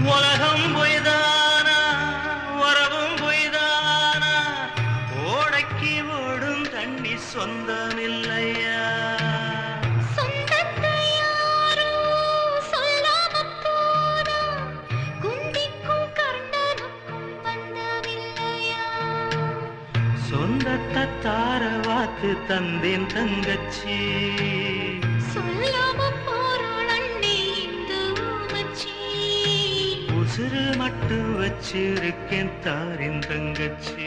உலகம் பொய்தானா? உறவும் பொய்தானா? ஓடைக்கு ஓடும் தண்ணி சொந்தமில்லையா? சொந்தத்தை தார வாத்து தந்தேன் தங்கச்சி. சொல்லாமப் உசுறு மட்டும் வச்சிருக்கேன் தாரின் தங்கச்சி.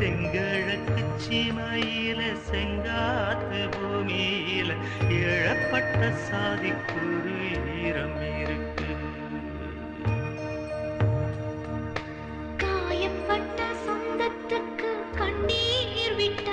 தெங்கிழக்கு சீமையில செங்காத்து பூமியில இழப்பட்ட சாதிக்குரு ஈரம் இருக்கு. காயப்பட்ட சொந்தத்துக்கு கண்ணீர் விட்ட